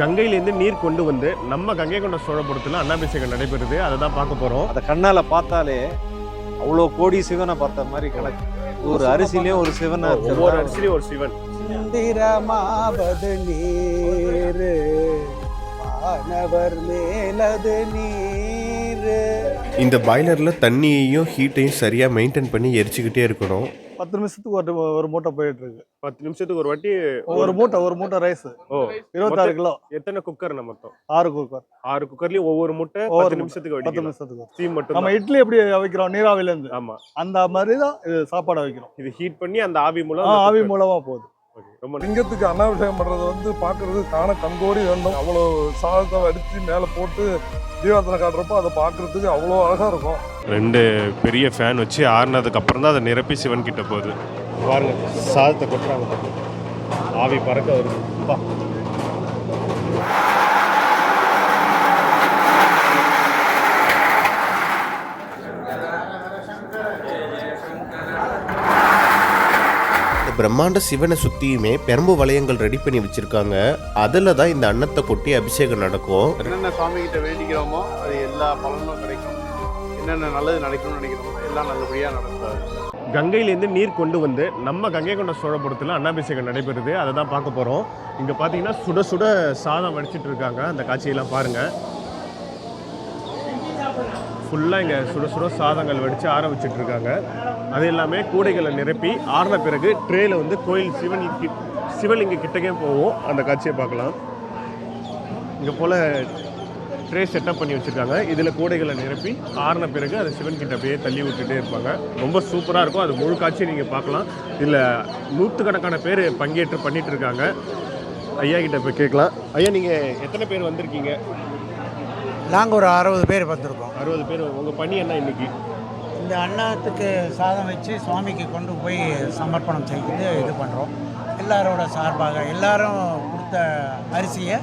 கங்கையிலேருந்து நீர் கொண்டு வந்து நம்ம கங்கை கொண்ட சோழபுரத்தில் அன்னாபிஷேகம் நடைபெறுது. அதை தான் பார்க்க போகிறோம் அதை கண்ணால பார்த்தாலே அவ்வளோ கோடி சிவனை பார்த்த மாதிரி கணக்கு. ஒரு அரிசிலையும் ஒரு சிவனை ஒவ்வொரு அரிசிலையும் ஒரு சிவன். மந்திரமாவது நீரு வானவர் மேலது நீரு. இந்த பாய்லரில் தண்ணியையும் ஹீட்டையும் சரியாக மெயின்டைன் பண்ணி எரிச்சுக்கிட்டே இருக்கணும். பத்து நிமிஷத்துக்கு ஒரு ஒரு மூட்டை போயிட்டு இருக்கு பத்து நிமிஷத்துக்கு ஒரு வாட்டி ஒரு மூட்டை ஒரு மூட்டை ரைஸ் ஓ இருபத்தாறு கிலோ. எத்தனை குக்கர் மொத்தம்? ஆறு குக்கர் ஆறு குக்கர்லயும் ஒவ்வொரு முட்டை பத்து. நிமிஷத்துக்கு பத்து நிமிஷத்துக்கு. ஸ்டீம் மட்டும் நம்ம இட்லி எப்படி வைக்கிறோம்? நீராவில இருந்து ஆமா. அந்த மாதிரி தான் இது சாப்பாடை வைக்கிறோம். இது ஹீட் பண்ணி அந்த ஆவி மூலம் ஆவி மூலமா போகுது. ரொம்ப லிங்கத்துக்கு அன்னாபிஷேகம் பண்றது வந்து பாக்குறது காண கண்கோடி வேண்டும். அவ்வளோ சாதத்தை அடித்து மேலே போட்டு தீபாரத்தனை காட்டுறப்போ அதை பார்க்குறதுக்கு அவ்வளோ அழகா இருக்கும். ரெண்டு பெரிய ஃபேன் வச்சு ஆறுனதுக்கு அப்புறம் தான் அதை நிரப்பி சிவன் கிட்ட போகுது. பாருங்க சாதத்தை கொட்டுறாங்க ஆவி பறக்க வருது. பிரம்மாண்ட சிவனை சுற்றியுமே பெரம்பு வளையங்கள் ரெடி பண்ணி வச்சுருக்காங்க. அதில் தான் இந்த அன்னத்தை கொட்டி அபிஷேகம் நடக்கும். என்னென்ன சுவாமி கிட்ட வேண்டிக்கிறோமோ அது எல்லா பலனும் கிடைக்கும். என்னென்ன நல்லது நடக்கணும்னு நினைக்கிறோமோ எல்லாம் நல்லபடியாக நடக்கும். கங்கையிலேருந்து நீர் கொண்டு வந்து நம்ம கங்கை கொண்ட சோழபுரத்தில் அன்னாபிஷேகம் நடைபெறுது. அதை தான் பார்க்க போகிறோம் இங்கே பார்த்தீங்கன்னா சுட சுட சாதம் வடிச்சிட்டு இருக்காங்க. அந்த காட்சியெல்லாம் பாருங்கள் ஃபுல்லாக இங்கே சுட சுட சாதங்கள் வடித்து ஆரம்பிச்சுட்டு இருக்காங்க அது எல்லாமே கூடைகளை நிரப்பி ஆறின பிறகு ட்ரேயில் வந்து கோயில் சிவன் சிவலிங்க கிட்டக்கே போவோம். அந்த காட்சியை பார்க்கலாம். இங்கே போல் ட்ரே செட்டப் பண்ணி வச்சுருக்காங்க. இதில் கூடைகளை நிரப்பி ஆறின பிறகு அதை சிவன் கிட்ட அப்படியே தள்ளி விட்டுட்டே இருப்பாங்க. ரொம்ப சூப்பராக இருக்கும். அது முழு காட்சியை நீங்கள் பார்க்கலாம். இதில் நூற்றுக்கணக்கான பேர் பங்கேற்று பண்ணிகிட்டு இருக்காங்க ஐயா கிட்ட போய் கேட்கலாம். ஐயா நீங்கள் எத்தனை பேர் வந்திருக்கீங்க? நாங்கள் ஒரு அறுபது பேர் வந்திருக்கோம். அறுபது பேர் உங்கள் பணி என்ன இன்னைக்கு? இந்த அன்னத்துக்கு சாதம் வச்சு சுவாமிக்கு கொண்டு போய் சமர்ப்பணம் செய்து இது பண்ணுறோம் எல்லாரோட சார்பாக எல்லாரும் கொடுத்த அரிசியை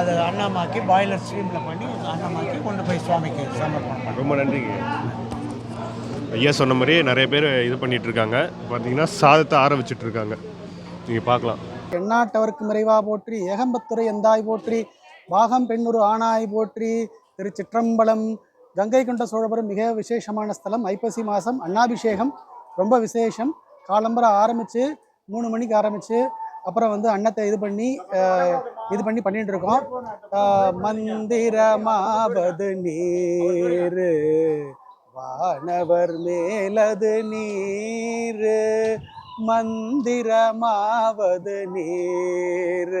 அதை அன்னமாக்கி பாய்லர் ஸ்ட்ரீமில் பண்ணி அன்னமாக்கி கொண்டு போய் சுவாமிக்கு சமர்ப்பணம் ரொம்ப நன்றிங்க ஐயா சொன்ன மாதிரியே நிறைய பேர் இது பண்ணிட்டு இருக்காங்க. பார்த்தீங்கன்னா சாதத்தை ஆற வச்சுட்டு இருக்காங்க. நீங்கள் பார்க்கலாம். எண்ணாட்டவர்க்கு நிறைவா போற்றி ஏகம்பத்துறை எந்தாய் போற்றி பாகம் பெண்ணுரு ஆனாய் போற்றி திருச்சிற்றம்பலம் கங்கை கொண்ட சோழபுரம் மிக விசேஷமான ஸ்தலம். ஐப்பசி மாதம் அன்னாபிஷேகம் ரொம்ப விசேஷம். காலம்பரம் ஆரம்பித்து மூணு மணிக்கு ஆரம்பித்து அப்புறம் வந்து அன்னத்தை இது பண்ணி இது பண்ணி பண்ணிட்டு இருக்கோம். மந்திரமாவது நீர் வானவர் மேலது நீர் மந்திரமாவது நீர்.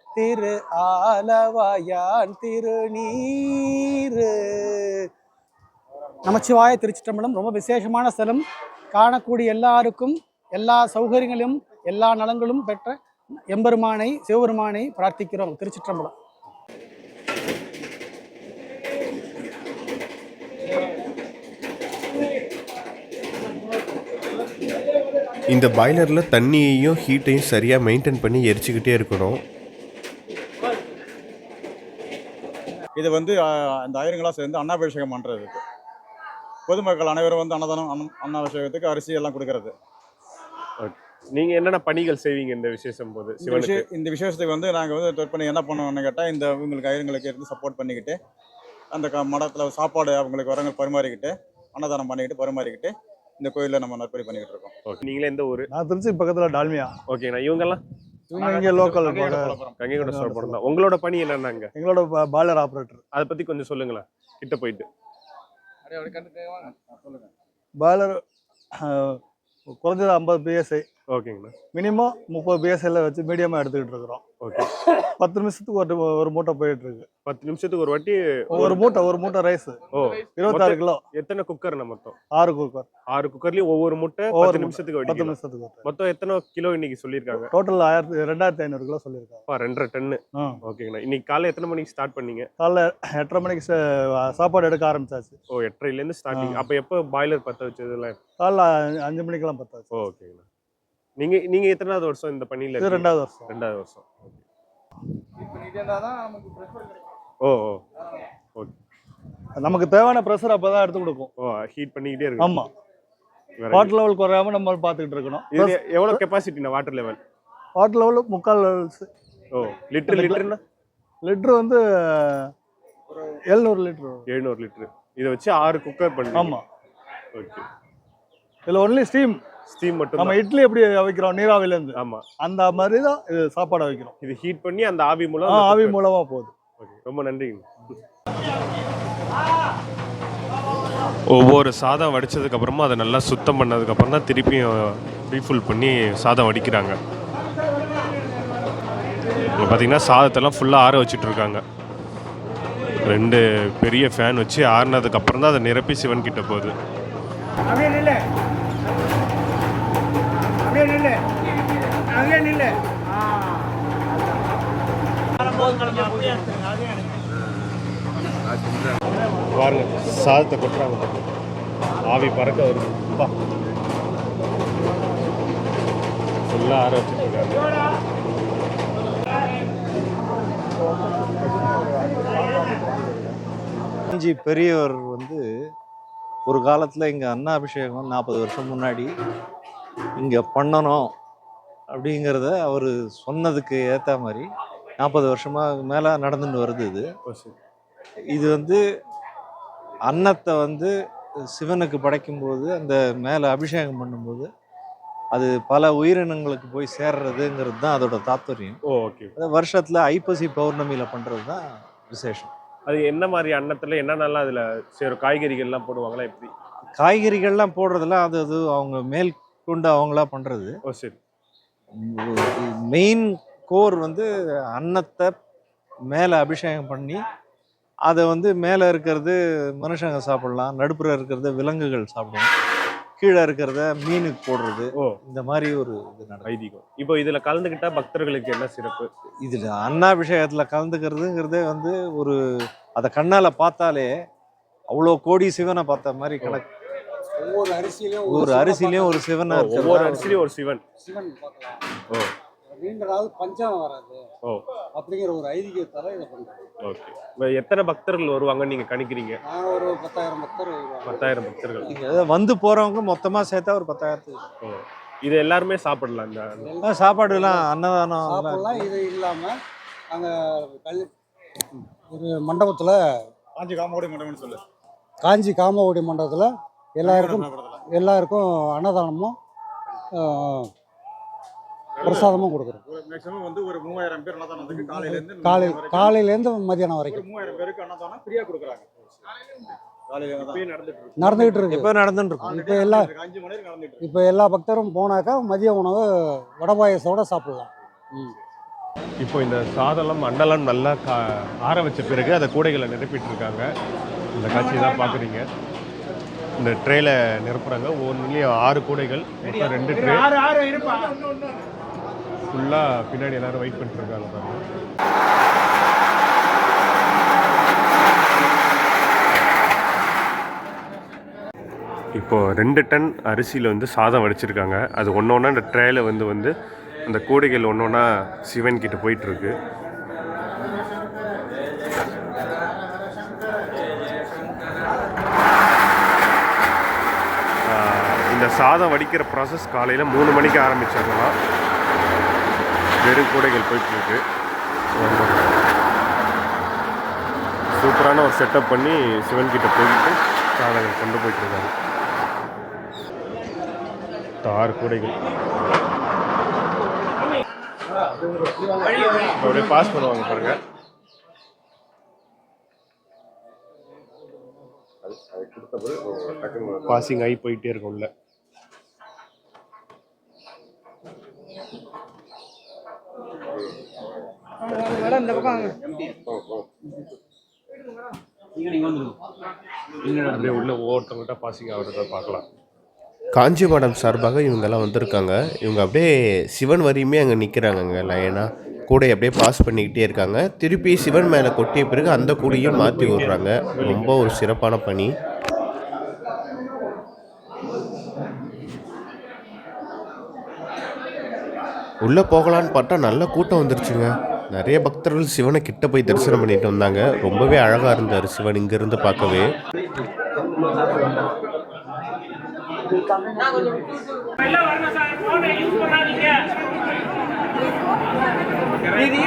திரு ஆலவாயான் திருநீரு. நமச்சிவாய திருச்சிற்றம்பலம் ரொம்ப விசேஷமான ஸ்தலம். காணக்கூடிய எல்லாருக்கும் எல்லா சௌகரியங்களும் எல்லா நலங்களும் பெற்ற எம்பெருமானை சிவபெருமானை பிரார்த்திக்கிறோம் திருச்சிற்றம்பலம். இந்த பாய்லரில் தண்ணியையும் ஹீட்டையும் சரியாக மெயின்டைன் பண்ணி எரிச்சுக்கிட்டே இருக்கணும். இது வந்து அந்த ஆயிரங்களா சேர்ந்து அன்னாபிஷேகம் பண்ணுறதுக்கு பொதுமக்கள் அனைவரும் வந்து அன்னதானம் அன்ன- அன்னாபிஷேகத்துக்கு அரிசி எல்லாம் கொடுக்கறது. நீங்கள் என்னென்ன பணிகள் செய்வீங்க இந்த விசேஷம் போது இந்த சிவனுக்கு? விஷயம் இந்த விசேஷத்துக்கு வந்து நாங்கள் வந்து தொற்பண்ணி என்ன பண்ணுவோம்னு கேட்டால் இந்த இவங்களுக்கு ஐயருங்களுக்கு இருந்து சப்போர்ட் பண்ணிக்கிட்டு அந்த க மடத்தில் சாப்பாடு அவங்களுக்கு வரவங்க பரிமாறிக்கிட்டு அன்னதானம் பண்ணிக்கிட்டு பரிமாறிக்கிட்டு இந்த கோயிலில் நம்ம நற்பணி பண்ணிக்கிட்டு இருக்கோம். ஓகே நீங்களே எந்த ஊர்? நான் திருச்சி பக்கத்தில் டால்மியா. ஓகேண்ணா இவங்கெல்லாம்? இவங்க இங்கே லோக்கல் கங்கை கொண்ட சோழபுரம் தான். உங்களோட பணி என்னன்னாங்க எங்களோட பாய்லர் ஆப்ரேட்டர் அதை பற்றி கொஞ்சம் சொல்லுங்களேன். கிட்ட போயிட்டு. பாய்லர் குறைஞ்சது ஐம்பது பிஎஸ்ஐ ஓகேங்கண்ணா. மினிமம் முப்பது பிஎஸ்எல்ல வச்சு மீடியமாக எடுத்துக்கிட்டு இருக்கிறோம். ஓகே. பத்து நிமிஷத்துக்கு ஒரு ஒரு மூட்டை போயிட்டு இருக்கு. பத்து நிமிஷத்துக்கு ஒரு வாட்டி ஒரு மூட்டை ஒரு மூட்டை ரைஸ் ஓ இருபத்தாறு கிலோ. எத்தனை குக்கர்ண்ணா மொத்தம்? ஆறு குக்கர் ஆறு குக்கர்லயும் ஒவ்வொரு முட்டை ஒவ்வொரு பத்து. நிமிஷத்துக்கு பத்து நிமிஷத்துக்கு மொத்தம் எத்தனை கிலோ இன்னைக்கு சொல்லியிருக்காங்க? டோட்டல் ஆயிரத்தி ரெண்டாயிரத்தி ஐநூறு கிலோ சொல்லியிருக்காங்க. ரெண்டரை டன்னு ஓகேங்கண்ணா. இன்னைக்கு காலைல எத்தனை மணிக்கு ஸ்டார்ட் பண்ணீங்க? காலைல எட்டரை மணிக்கு சாப்பாடு எடுக்க ஆரம்பிச்சாச்சு. ஓ எட்டரைலேருந்து ஸ்டார்டிங். அப்போ எப்போ பாய்லர் பற்ற வச்சதுலாம் காலைல அஞ்சு மணிக்கெல்லாம் பத்தாச்சு ஓகேங்கண்ணா. நீங்க நீங்க எத்தனாவது வருஷம் இந்த பணியில இது? ரெண்டாவது வருஷம். ரெண்டாவது வருஷம். ஓ ஓ. ஓகே. நமக்கு தேவையான ப்ரெஷர் அப்போ தான் எடுத்து கொடுக்கும். ஓ ஹீட் பண்ணிக்கிட்டே இருக்கு ஆமாம் வாட்டர் லெவல் குறையாம நம்ம பார்த்துக்கிட்டு இருக்கணும். இது எவ்வளோ கெப்பாசிட்டிண்ணா வாட்டர் லெவல் வாட்டர் லெவல் முக்கால் ஓ லிட்டர் லிட்டர்னா லிட்ரு வந்து எழுநூறு லிட்ரு எழுநூறு லிட்டர் இதை வச்சு ஆறு குக்கர் பண்ணி ஆமாம் ஓகே. இதில் ஒன்லி ஸ்டீம் ஸ்டீம் மட்டும் நம்ம இட்லி எப்படி வைக்கிறோம்? நீராவிலேருந்து. ஆமா. அந்த மாதிரி தான் இது சாப்பாடை வைக்கிறோம். இது ஹீட் பண்ணி அந்த ஆவி மூலம் ஆவி மூலமாக போகுது. ஓகே ரொம்ப நன்றிங்க. ஒவ்வொரு சாதம் வடிச்சதுக்கு அப்புறமா அதை நல்லா சுத்தம் பண்ணதுக்கு அப்புறம் தான் திருப்பியும் ரீஃபுல் பண்ணி சாதம் வடிக்கிறாங்க. இப்போ பார்த்தீங்கன்னா சாதத்தெல்லாம் ஃபுல்லாக ஆற வச்சுட்டு இருக்காங்க. ரெண்டு பெரிய ஃபேன் வச்சு ஆறுனதுக்கு அப்புறம் தான் அதை நிரப்பி சிவன் கிட்ட போகுது அப்படியே நில்லு அப்படியே நில்லு அங்கே நில்லு பாருங்க சாதத்தை கொட்டுறாங்க. ஆவி பறக்க வருது பா ஃபுல்லாக ஆற வச்சுட்டு இருக்காங்க காஞ்சி பெரியவர் வந்து ஒரு காலத்தில் இங்கே அன்னாபிஷேகம் நாற்பது வருஷம் முன்னாடி இங்கே பண்ணணும் அப்படிங்கிறத அவர் சொன்னதுக்கு ஏற்ற மாதிரி நாற்பது வருஷமாக மேலே நடந்துட்டு வருது இது. இது வந்து அன்னத்தை வந்து சிவனுக்கு படைக்கும்போது அந்த மேலே அபிஷேகம் பண்ணும்போது அது பல உயிரினங்களுக்கு போய் சேர்றதுங்கிறது தான் அதோட தாத்பரியம். ஓகே. அது வருஷத்தில் ஐப்பசி பௌர்ணமியில் பண்ணுறது தான் விசேஷம். அது என்ன மாதிரி அன்னத்தில் என்னென்னலாம் அதில் சேரும்? காய்கறிகள்லாம் போடுவாங்களா எப்படி? காய்கறிகள்லாம் போடுறதெல்லாம் அது அது அவங்க மேல் கொண்டு அவங்களா பண்ணுறது ஓ சரி. மெயின் கோர் வந்து அன்னத்தை மேலே அபிஷேகம் பண்ணி அதை வந்து மேலே இருக்கிறது மனுஷங்க சாப்பிடலாம் நடுப்புற இருக்கிறத விலங்குகள் சாப்பிடும் கீழே இருக்கிறத மீனுக்கு போடுறது ஓ. இந்த மாதிரி ஒரு இது நடக்கும். வைதிகம். இப்போ இதில் கலந்துக்கிட்டா பக்தர்களுக்கு என்ன சிறப்பு? இதில் அன்னாபிஷேகத்தில் கலந்துக்கிறதுங்கிறதே வந்து ஒரு அதை கண்ணால் பார்த்தாலே அவ்வளோ கோடி சிவனை பார்த்த மாதிரி கணக்கு. ஒவ்வொரு அரிசியிலையும் ஒரு அரிசிலையும் ஒரு சிவனை ஒவ்வொரு ஒரு- அரிசிலையும் ஒரு சிவன். சிவன் பார்க்கலாம். ஓ. நீண்ட நாள் பஞ்சம் வராது. ஓ. அப்படிங்கிற ஒரு ஐதீகத்தால இதை பண்றோம். ஓகே. இப்போ எத்தனை பக்தர்கள் வருவாங்கன்னு நீங்கள் கணிக்கிறீங்க? நான் ஒரு பத்தாயிரம் பக்தர் வருவாங்க. பத்தாயிரம் பக்தர்கள். நீங்க அதாவது வந்து போறவங்க மொத்தமா சேர்த்தா ஒரு பத்தாயிரத்துக்கு ஓ. இது எல்லாருமே சாப்பிடலாம் இந்த சாப்பாடுலாம் அன்னதானம் எல்லாம். சாப்பிடலாம் இது இல்லாம அங்க கல் ஒரு மண்டபத்துல காஞ்சி காமோடி மண்டபம்னு சொல்லு. காஞ்சி காமவடி மண்டபத்துல எல்லாருக்கும் எல்லாருக்கும் அன்னதானமும் ஆஹ், பிரசாதமும் கொடுக்குறோம் மேக்ஸிமம் வந்து ஒரு மூவாயிரம் பேர் அன்னதானத்துக்கு காலையிலேருந்து காலை காலையிலேருந்து மதியானம் வரைக்கும் மூவாயிரம் பேருக்கு அன்னதானம் ஃப்ரீயாக கொடுக்குறாங்க காலையில இப்பயே நடந்துட்டு இருக்கு நடந்துகிட்டு இருக்கு இப்ப நடந்துட்டு இருக்கும் இப்ப எல்லாம் அஞ்சு மணி நேரம் நடந்துட்டு இருக்கு இப்போ எல்லா பக்தரும் போனாக்கா மதிய உணவு வடபாயசோட சாப்பிடலாம் ம் இப்போ இந்த சாதம் அன்னலாம் நல்லா கா ஆற வச்ச பிறகு அதை கூடைகளை நிரப்பிட்டு இருக்காங்க இந்த காட்சி தான் பார்க்குறீங்க இந்த ட்ரேல நிரப்புறாங்க ஒவ்வொன்றுலேயும் ஆறு கூடைகள் மொத்தம் ரெண்டு ட்ரே ஆறு ஆறு இருப்பா ஃபுல்லாக பின்னாடி எல்லாரும் வெயிட் பண்ணிட்டு இருக்காங்க இப்போது இப்போ ரெண்டு டன் அரிசியில் வந்து சாதம் வடிச்சிருக்காங்க. அது ஒன்று ஒன்றா அந்த ட்ரேயில் வந்து வந்து அந்த கூடைகள் ஒன்று ஒன்றா சிவன் கிட்ட போயிட்டுருக்கு. இந்த சாதம் வடிக்கிற ப்ராசஸ் காலையில் மூணு மணிக்கு ஆரம்பிச்சிடலாம். வெறு கூடைகள் போயிட்டுருக்கு. சூப்பரான ஒரு செட்டப் பண்ணி சிவன் கிட்ட போயிட்டு சாதங்கள் கொண்டு போயிட்டு இருக்காங்க கூடைகள். அப்படியே பாஸ் பண்ணுவாங்க பாருங்க. பாசிங் ஆகி போயிட்டே இருக்கும் உள்ள. அந்த பக்கம் அப்படியே உள்ள ஒவ்வொருத்தவங்கள்ட்ட பாசிங் ஆகிறத பார்க்கலாம் காஞ்சி மடம் சார்பாக இவங்கெல்லாம் வந்திருக்காங்க. இவங்க அப்படியே சிவன் வரையுமே அங்கே நிற்கிறாங்கங்க லைனாக கூடை அப்படியே பாஸ் பண்ணிக்கிட்டே இருக்காங்க. திருப்பி சிவன் மேலே கொட்டிய பிறகு அந்த கூடையும் மாற்றி விடுறாங்க. ரொம்ப ஒரு சிறப்பான பணி. உள்ளே போகலான்னு பார்த்தா நல்ல கூட்டம் வந்துருச்சுங்க. நிறைய பக்தர்கள் சிவனை கிட்ட போய் தரிசனம் பண்ணிட்டு வந்தாங்க. ரொம்பவே அழகாக இருந்தார் சிவன் இங்கேருந்து பார்க்கவே. இது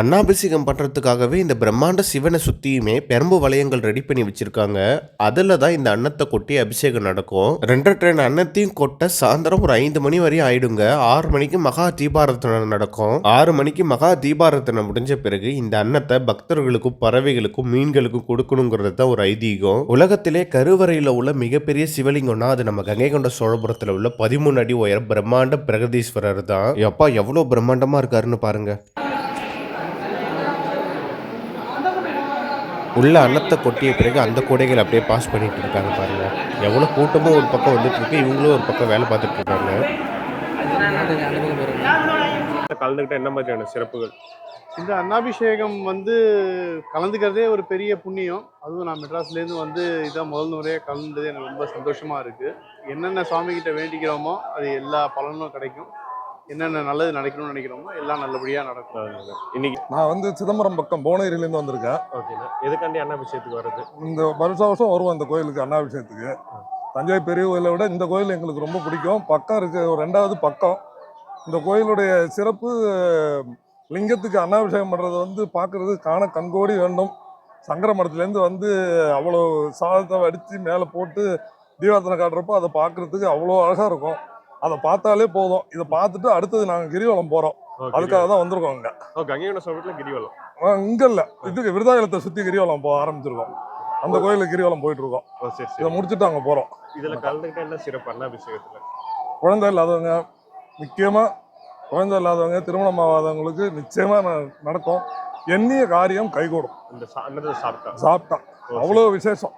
அன்னாபிஷேகம் பண்ணுறதுக்காகவே இந்த பிரம்மாண்ட சிவனை சுற்றியுமே பெரம்பு வளையங்கள் ரெடி பண்ணி வச்சுருக்காங்க. அதில் தான் இந்த அன்னத்தை கொட்டி அபிஷேகம் நடக்கும். ரெண்டரை ட்ரெயின் அன்னத்தையும் கொட்ட சாயந்தரம் ஒரு ஐந்து மணி வரையும் ஆயிடுங்க. ஆறு மணிக்கு மகா தீபாரத்தனை நடக்கும். ஆறு மணிக்கு மகா தீபாரத்தனை முடிஞ்ச பிறகு இந்த அன்னத்தை பக்தர்களுக்கும் பறவைகளுக்கும் மீன்களுக்கும் கொடுக்கணுங்கிறது தான் ஒரு ஐதீகம். உலகத்திலே கருவறையில் உள்ள மிகப்பெரிய சிவலிங்கம்னா அது நம்ம கங்கை கொண்ட சோழபுரத்தில் உள்ள பதிமூணு அடி உயர பிரம்மாண்ட பிரகதீஸ்வரர் தான். எப்பா எவ்வளோ பிரம்மாண்டமாக இருக்காருன்னு பாருங்க. உள்ள அன்னத்தை கொட்டிய பிறகு அந்த கூடைகள் அப்படியே பாஸ் பண்ணிட்டு இருக்காங்க பாருங்க. எவ்வளோ கூட்டமும் ஒரு பக்கம் வந்துட்டு இருக்கு இவங்களும் ஒரு பக்கம் வேலை பார்த்துட்டு இருக்காங்க. கலந்துக்கிட்ட என்ன மாதிரியான சிறப்புகள்? இந்த அன்னாபிஷேகம் வந்து கலந்துக்கிறதே ஒரு பெரிய புண்ணியம். அதுவும் நான் மெட்ராஸ்லேருந்து வந்து இதான் முதல் முறையாக கலந்தது எனக்கு ரொம்ப சந்தோஷமாக இருக்குது என்னென்ன சுவாமி கிட்ட வேண்டிக்கிறோமோ அது எல்லா பலனும் கிடைக்கும். என்னென்ன நல்லது நடக்கணும்னு நினைக்கிறோமோ எல்லாம் நல்லபடியாக நடக்கும். இன்னைக்கு நான் வந்து சிதம்பரம் பக்கம் புவனகிரிலேருந்து வந்திருக்கேன். ஓகேண்ணா எதுக்காண்டி அன்னாபிஷேகத்துக்கு வர்றது? இந்த வருஷம் வருஷம் வருவோம் இந்த கோயிலுக்கு அன்னாபிஷேகத்துக்கு தஞ்சை பெரிய கோயிலை விட இந்த கோயில் எங்களுக்கு ரொம்ப பிடிக்கும். பக்கம் இருக்கு ஒரு ரெண்டாவது பக்கம். இந்த கோயிலுடைய சிறப்பு லிங்கத்துக்கு அன்னாபிஷேகம் பண்ணுறது வந்து பார்க்குறது காண கண்கோடி வேண்டும். சங்கர மடத்துலேருந்து வந்து அவ்வளோ சாதத்தை வடித்து மேலே போட்டு தீபார்த்தனை காட்டுறப்போ அதை பார்க்குறதுக்கு அவ்வளோ அழகாக இருக்கும். அதை பார்த்தாலே போதும். இதை பார்த்துட்டு அடுத்தது நாங்கள் கிரிவலம் போகிறோம் அதுக்காக தான் வந்திருக்கோம் இங்கே ஓ கங்கை கொண்ட சோழபுரத்தில் கிரிவலம் இங்கே இல்லை. இதுக்கு விருதாச்சலத்தை சுற்றி கிரிவலம் போக ஆரம்பிச்சிருக்கோம். அந்த கோயிலுக்கு கிரிவலம் போயிட்டு இருக்கோம் இதை முடிச்சுட்டு அங்கே போகிறோம் இதுல கலந்துக்கிட்ட என்ன சிறப்பு அன்னாபிஷேகத்துல? குழந்தை இல்லாதவங்க முக்கியமாக குழந்தை இல்லாதவங்க திருமணம் ஆகாதவங்களுக்கு நிச்சயமாக நடக்கும். எண்ணிய காரியம் கைகூடும். இந்த சாப்பிட்டா. சாப்பிட்டா. அவ்வளோ விசேஷம்.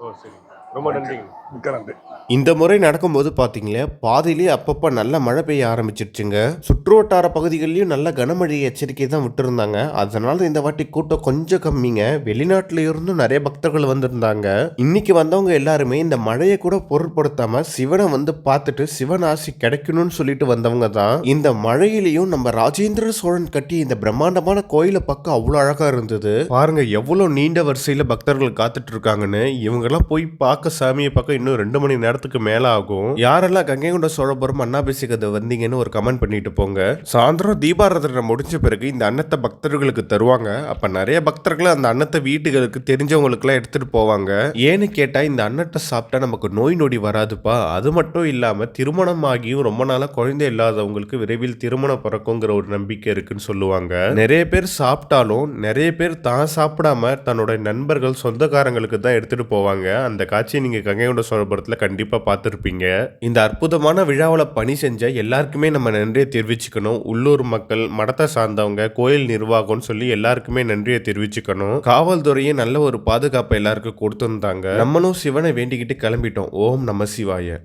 ஓ சரி ரொம்ப நன்றிங்க. மிக்க நன்றி. இந்த முறை நடக்கும்போது பார்த்தீங்களே பாதியிலே அப்பப்போ நல்ல மழை பெய்ய ஆரம்பிச்சிருச்சுங்க. சுற்றுவட்டார பகுதிகளிலையும் நல்ல கனமழை எச்சரிக்கை தான் விட்டுருந்தாங்க. அதனால இந்த வாட்டி கூட்டம் கொஞ்சம் கம்மிங்க. வெளிநாட்டுல இருந்தும் நிறைய பக்தர்கள் வந்திருந்தாங்க. இன்னைக்கு வந்தவங்க எல்லாருமே இந்த மழையை கூட பொருட்படுத்தாம சிவனை வந்து பார்த்துட்டு சிவன் ஆசி கிடைக்கணும்னு சொல்லிட்டு வந்தவங்க தான். இந்த மழையிலையும் நம்ம ராஜேந்திர சோழன் கட்டி இந்த பிரம்மாண்டமான கோயிலை பார்க்க அவ்வளோ அழகா இருந்தது. பாருங்க எவ்வளோ நீண்ட வரிசையில பக்தர்கள் காத்துட்டு இருக்காங்கன்னு. இவங்கெல்லாம் போய் பார்க்க சாமியை பார்க்க இன்னும் ரெண்டு மணி நேரத்துக்கு மேல ஆகும் யாரெல்லாம் கங்கை கொண்ட சோழபுரம் அன்னாபிஷேகத்தை வந்தீங்கன்னு ஒரு கமெண்ட் பண்ணிட்டு போங்க. சாயந்தரம் தீபாராதனை முடிஞ்ச பிறகு இந்த அன்னத்தை பக்தர்களுக்கு தருவாங்க. அப்ப நிறைய பக்தர்கள் அந்த அன்னத்தை வீட்டுகளுக்கு தெரிஞ்சவங்களுக்குலாம் எடுத்துட்டு போவாங்க. ஏன்னு கேட்டா இந்த அன்னத்தை சாப்பிட்டா நமக்கு நோய் நொடி வராதுப்பா. அது மட்டும் இல்லாம திருமணம் ஆகியும் ரொம்ப நாளா குழந்தை இல்லாதவங்களுக்கு விரைவில் திருமணம் பிறக்குங்கிற ஒரு நம்பிக்கை இருக்குன்னு சொல்லுவாங்க. நிறைய பேர் சாப்பிட்டாலும் நிறைய பேர் தான் சாப்பிடாம தன்னோட நண்பர்கள் சொந்தக்காரங்களுக்கு தான் எடுத்துட்டு போவாங்க. அந்த காட்சியை நீங்கள் கங்கை கொண்ட சோழபுரத்துல பார்த்துருப்பீங்க. இந்த அற்புதமான விழாவில் பணி செஞ்ச எல்லாருக்குமே நம்ம நன்றியை தெரிவிச்சுக்கணும். உள்ளூர் மக்கள் மடத்தை சார்ந்தவங்க கோயில் நிர்வாகம்னு சொல்லி எல்லாருக்குமே நன்றியை தெரிவிச்சுக்கணும். காவல்துறையே நல்ல ஒரு பாதுகாப்பை எல்லாருக்கும் கொடுத்துருந்தாங்க. நம்மளும் சிவனை வேண்டிக்கிட்டு கிளம்பிட்டோம். ஓம் நம சிவாய.